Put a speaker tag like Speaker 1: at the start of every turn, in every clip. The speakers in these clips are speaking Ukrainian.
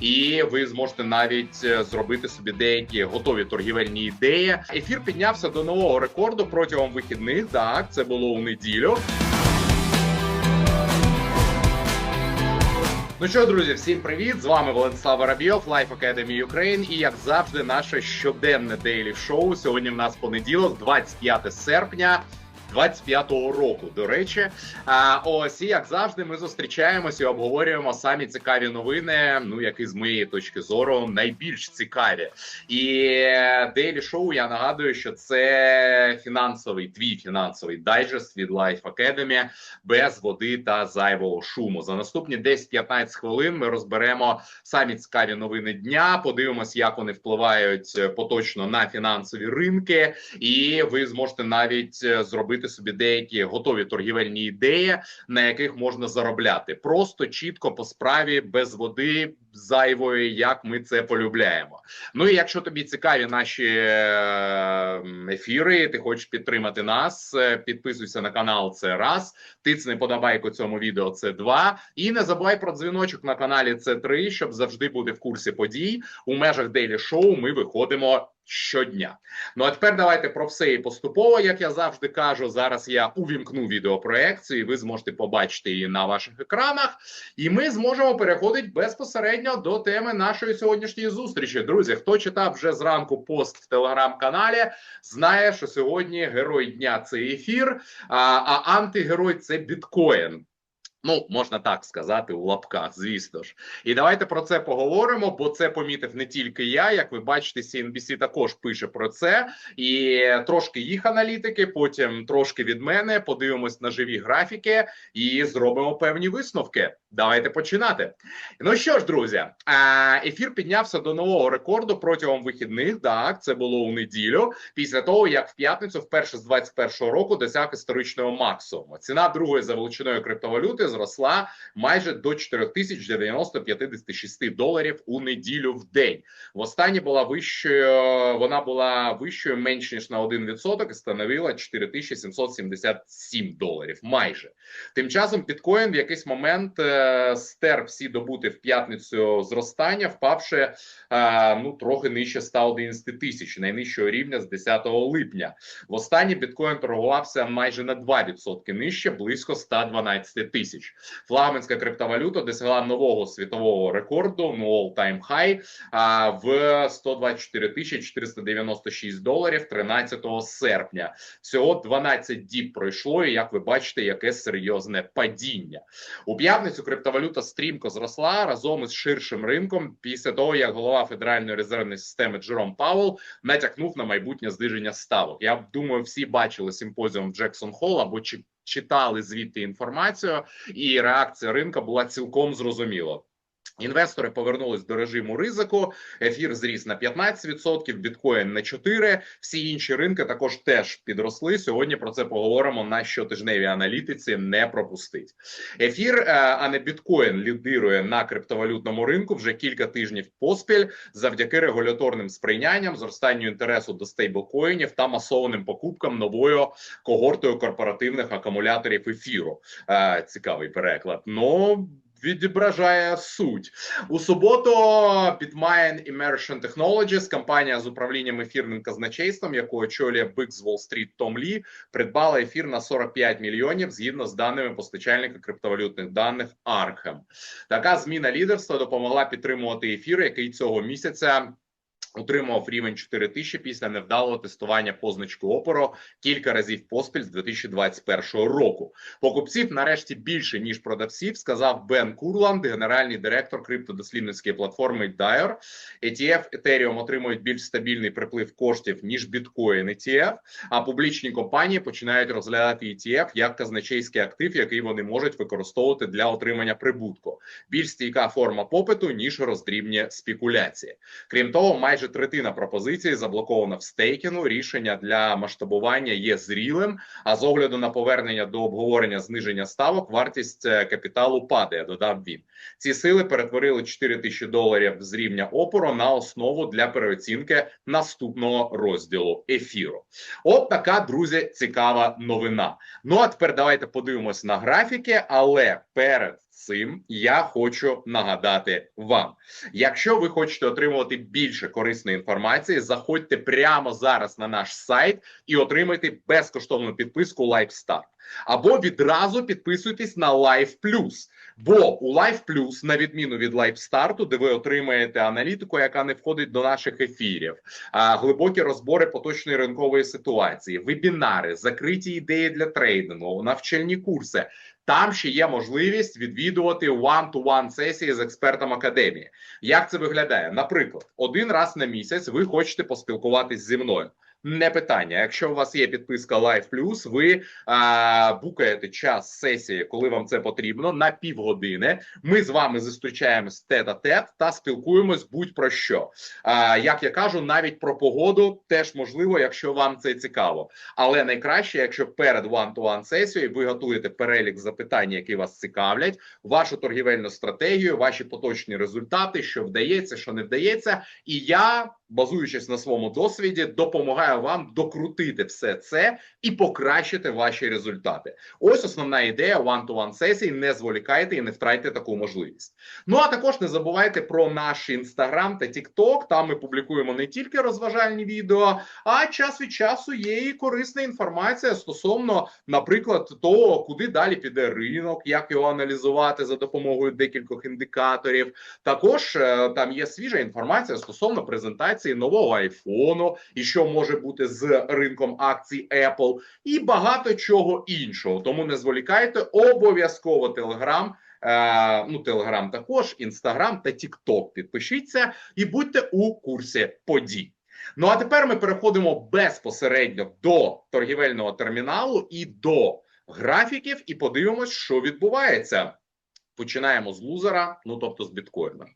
Speaker 1: і ви зможете навіть е, зробити собі деякі готові торгівельні ідеї. Ефір піднявся до нового рекорду протягом вихідних. Так, це було у неділю. Ну що, друзі, всім привіт! З вами Владислав Воробйов, Life Academy Ukraine і як завжди, наше щоденне дейлі шоу. Сьогодні в нас понеділок, 25 серпня. 25-го року, до речі, а ось і як завжди, ми зустрічаємося і обговорюємо самі цікаві новини. Ну які з моєї точки зору найбільш цікаві. І Daily Show, я нагадую, що це фінансовий твій фінансовий дайджест від Life Academy без води та зайвого шуму. За наступні 10-15 хвилин ми розберемо самі цікаві новини дня. Подивимось, як вони впливають поточно на фінансові ринки, і ви зможете навіть зробити собі деякі готові торгівельні ідеї, на яких можна заробляти, просто чітко по справі без води зайвої, як ми це полюбляємо. Ну і якщо тобі цікаві наші е, ефіри, ти хочеш підтримати нас, е, підписуйся на канал. Це раз, тицни подобайку цьому відео. Це два. І не забувай про дзвіночок на каналі. Це три, щоб завжди бути в курсі подій у межах Дейлі Шоу. Ми виходимо щодня. Ну а тепер давайте про все і поступово, як я завжди кажу. Зараз я увімкну відеопроекцію, і ви зможете побачити її на ваших екранах, і ми зможемо переходити безпосередньо до теми нашої сьогоднішньої зустрічі. Друзі, хто читав вже зранку пост в телеграм-каналі, знає, що сьогодні герой дня це ефір, а, а антигерой це біткоін. Ну, можна так сказати у лапках, звісно ж, і давайте про це поговоримо, бо це помітив не тільки я. Як ви бачите, CNBC також пише про це, і трошки їх аналітики. Потім трошки від мене подивимось на живі графіки і зробимо певні висновки. Давайте починати. Ну що ж, друзі, ефір піднявся до нового рекорду протягом вихідних. Так, це було у неділю. Після того як в п'ятницю, вперше з 21-го року, досяг історичного максимуму. Ціна другої за величиною криптовалюти зросла майже до 4956 доларів у неділю в день. Востаннє була вищою. Вона була вищою менш ніж на 1% і становила 4777 доларів. Майже тим часом біткоін в якийсь момент. Стер всі добути в п'ятницю зростання, впавши е, ну трохи нижче 111 тисяч найнижчого рівня з 10 липня. Востаннє біткоін торгувався майже на 2% нижче, близько 112 тисяч. Флагманська криптовалюта досягла нового світового рекорду, ну all-time high, в 124 тисячі 496 доларів 13 серпня. Всього 12 діб пройшло, і як ви бачите, яке серйозне падіння у п'ятницю криптовалюта стрімко зросла разом із ширшим ринком після того, як голова Федеральної резервної системи Джером Пауел натякнув на майбутнє зниження ставок. Я думаю, всі бачили симпозіум Джексон Холл або чи читали звідти інформацію, і реакція ринка була цілком зрозуміла. Інвестори повернулись до режиму ризику. Ефір зріс на 15%, біткоін на 4%. Всі інші ринки також теж підросли. Сьогодні про це поговоримо на щотижневій аналітиці. Не пропустить ефір, е, а не біткоін лідирує на криптовалютному ринку вже кілька тижнів поспіль, завдяки регуляторним сприйнянням, зростанню інтересу до стейблкоїнів та масованим покупкам новою когортою корпоративних акумуляторів ефіру. Е, цікавий переклад. Ну відображає суть у суботу. Bitmain Immersion Technologies, компанія з управлінням ефірним казначейством, яку очолює Бик з Street Том Лі, придбала ефір на 45 мільйонів згідно з даними постачальника криптовалютних даних Arkham. Така зміна лідерства допомогла підтримувати ефір, який цього місяця. Отримав рівень 4 тисячі після невдалого тестування позначки опору кілька разів поспіль з 2021 року. Покупців нарешті більше ніж продавців, сказав Бен Курланд, генеральний директор криптодослідницької платформи Dyer. ETF Ethereum отримують більш стабільний приплив коштів ніж Bitcoin ETF, А публічні компанії починають розглядати ETF як казначейський актив, який вони можуть використовувати для отримання прибутку. Більш стійка форма попиту ніж роздрібні спекуляції. Крім того, майже майже третина пропозицій заблокована в стейкінгу. Рішення для масштабування є зрілим. А з огляду на повернення до обговорення зниження ставок, вартість е, капіталу падає. Додав він. Ці сили перетворили 4 тисячі доларів з рівня опору на основу для переоцінки наступного розділу ефіру. От така друзі, цікава новина. Ну а тепер давайте подивимось на графіки, але перед цим я хочу нагадати вам. Якщо ви хочете отримувати більше корисної інформації, заходьте прямо зараз на наш сайт і отримайте безкоштовну підписку LifeStart. Або відразу підписуйтесь на Life Plus. Бо у Life Plus, на відміну від LifeStart, де ви отримаєте аналітику, яка не входить до наших ефірів, глибокі розбори поточної ринкової ситуації, вебінари, закриті ідеї для трейдингу, навчальні курси. Там ще є можливість відвідувати one-to-one сесії з експертом академії. Як це виглядає? Наприклад, один раз на місяць ви хочете поспілкуватись зі мною. Не питання. Якщо у вас є підписка Live Plus, ви а, букаєте час сесії, коли вам це потрібно, на півгодини. Ми з вами зустрічаємось тет-а-тет та спілкуємось будь про що. А, як я кажу, навіть про погоду теж можливо, якщо вам це цікаво. Але найкраще, якщо перед one-to-one сесією ви готуєте перелік запитань, які вас цікавлять, вашу торгівельну стратегію, ваші поточні результати, що вдається, що не вдається, і я, базуючись на своєму досвіді, допомагаю вам докрутити все це і покращити ваші результати. Ось основна ідея one-to-one сесій. Не зволікайте і не втратьте таку можливість. Ну а також не забувайте про наш інстаграм та тікток. Там ми публікуємо не тільки розважальні відео, а час від часу є і корисна інформація стосовно, наприклад, того, куди далі піде ринок, як його аналізувати за допомогою декількох індикаторів. Також е, там є свіжа інформація стосовно презентації нового айфону і що може бути з ринком акцій Apple, і багато чого іншого. Тому не зволікайте обов'язково телеграм. Ну, Телеграм також, Інстаграм та Тікток. Підпишіться і будьте у курсі подій. Ну а тепер ми переходимо безпосередньо до торгівельного терміналу і до графіків, і подивимось, що відбувається. Починаємо з лузера, ну тобто з біткоїна.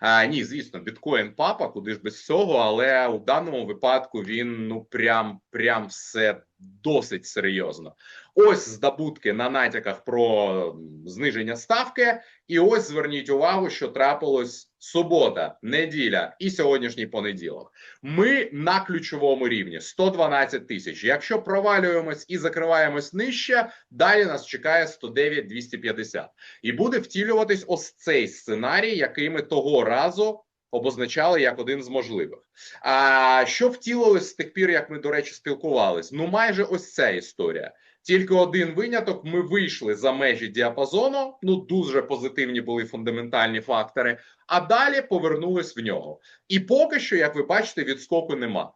Speaker 1: А, ні, звісно, біткоін папа, куди ж без цього, але у даному випадку він ну прям прям все досить серйозно. Ось здобутки на натяках про зниження ставки, і ось зверніть увагу, що трапилось субота, неділя і сьогоднішній понеділок. Ми на ключовому рівні 112 тисяч. Якщо провалюємось і закриваємось нижче, далі нас чекає 109 250. І буде втілюватись ось цей сценарій, який ми того разу. Обозначали як один з можливих. А що втілилось з тих пір, як ми, до речі, спілкувались? Ну, майже ось ця історія. Тільки один виняток: ми вийшли за межі діапазону. Ну дуже позитивні були фундаментальні фактори. А далі повернулись в нього. І поки що, як ви бачите, відскоку нема.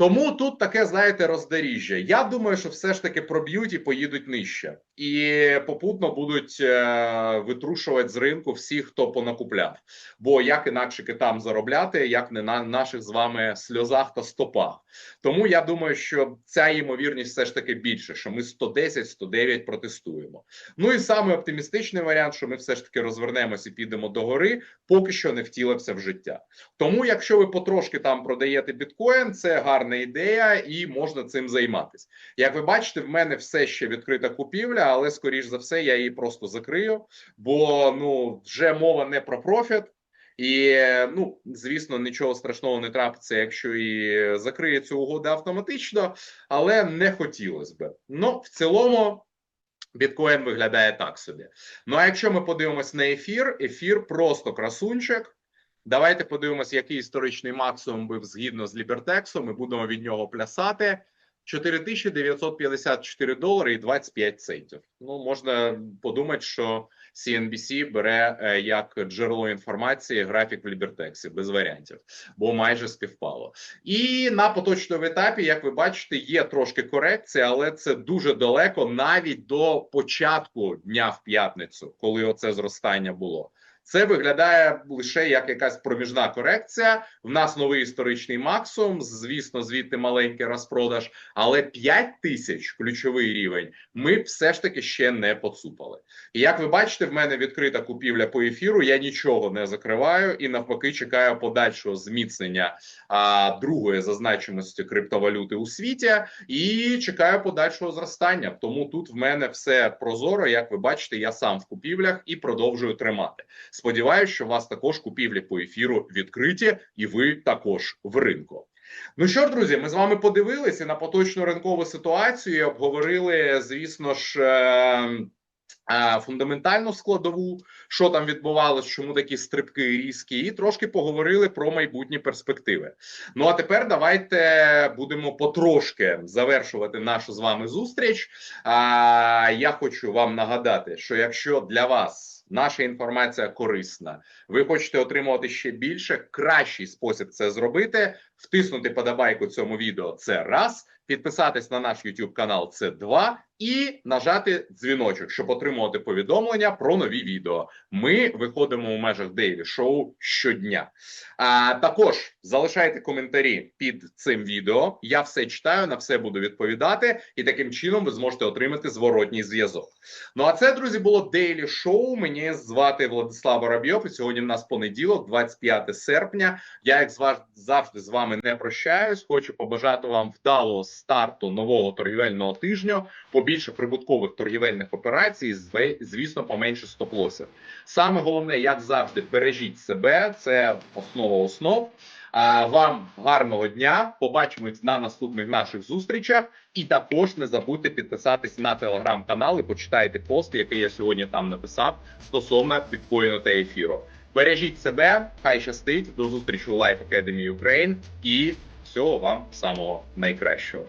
Speaker 1: Тому тут таке, знаєте, роздоріжжя. Я думаю, що все ж таки проб'ють і поїдуть нижче, і попутно будуть е, витрушувати з ринку всіх, хто понакупляв. Бо як інакше китам заробляти, як не на наших з вами сльозах та стопах. Тому я думаю, що ця ймовірність все ж таки більше, що ми 110-109 протестуємо. Ну і саме оптимістичний варіант, що ми все ж таки розвернемося і підемо до гори, поки що не втілився в життя. Тому, якщо ви потрошки там продаєте біткоін, це гарна ідея, і можна цим займатися. Як ви бачите, в мене все ще відкрита купівля, але скоріш за все я її просто закрию, бо ну вже мова не про профіт. І ну звісно, нічого страшного не трапиться, якщо і закриє цю угоду автоматично, але не хотілося би. Ну в цілому. Біткоін виглядає так собі. Ну а якщо ми подивимось на ефір, ефір просто красунчик. Давайте подивимося, який історичний максимум був згідно з Лібертексом. Ми будемо від нього плясати. 4954 долари і 25 центів. Ну можна подумати, що CNBC бере е, як джерело інформації графік в Лібертексі без варіантів, бо майже співпало. І на поточному етапі, як ви бачите, є трошки корекція, але це дуже далеко навіть до початку дня в п'ятницю, коли оце зростання було. Це виглядає лише як якась проміжна корекція. В нас новий історичний максимум. Звісно, звідти маленький розпродаж, але 5 тисяч ключовий рівень. Ми все ж таки ще не поцупали. І як ви бачите, в мене відкрита купівля по ефіру. Я нічого не закриваю і навпаки чекаю подальшого зміцнення а, другої зазначеності криптовалюти у світі і чекаю подальшого зростання. Тому тут в мене все прозоро. Як ви бачите, я сам в купівлях і продовжую тримати. Сподіваюсь, що у вас також купівлі по ефіру відкриті, і ви також в ринку. Ну що ж, друзі, ми з вами подивилися на поточну ринкову ситуацію. і Обговорили, звісно ж. Е фундаментальну складову, що там відбувалось, чому такі стрибки різкі, і трошки поговорили про майбутні перспективи. Ну а тепер давайте будемо потрошки завершувати нашу з вами зустріч. А я хочу вам нагадати, що якщо для вас наша інформація корисна, ви хочете отримувати ще більше. Кращий спосіб це зробити: втиснути подобайку цьому відео. Це раз. Підписатись на наш YouTube канал це два, і нажати дзвіночок, щоб отримувати повідомлення про нові відео. Ми виходимо у межах Daily Show щодня. А також залишайте коментарі під цим відео. Я все читаю, на все буду відповідати, і таким чином ви зможете отримати зворотній зв'язок. Ну а це, друзі, було Daily Show. Мені звати Владислав Воробйов. І сьогодні в нас понеділок, 25 серпня. Я, як завжди, з вами не прощаюсь. Хочу побажати вам вдалого старту нового торгівельного тижня, побільше прибуткових торгівельних операцій, звісно, поменше стоп-лосів. Саме головне, як завжди, бережіть себе. Це основа основ. Вам гарного дня. Побачимось на наступних наших зустрічах. І також не забудьте підписатись на телеграм-канал і почитайте пост, який я сьогодні там написав стосовно біткоїну та ефіру. Бережіть себе, хай щастить. До зустрічі у Life Academy Ukraine і всього вам самого найкращого.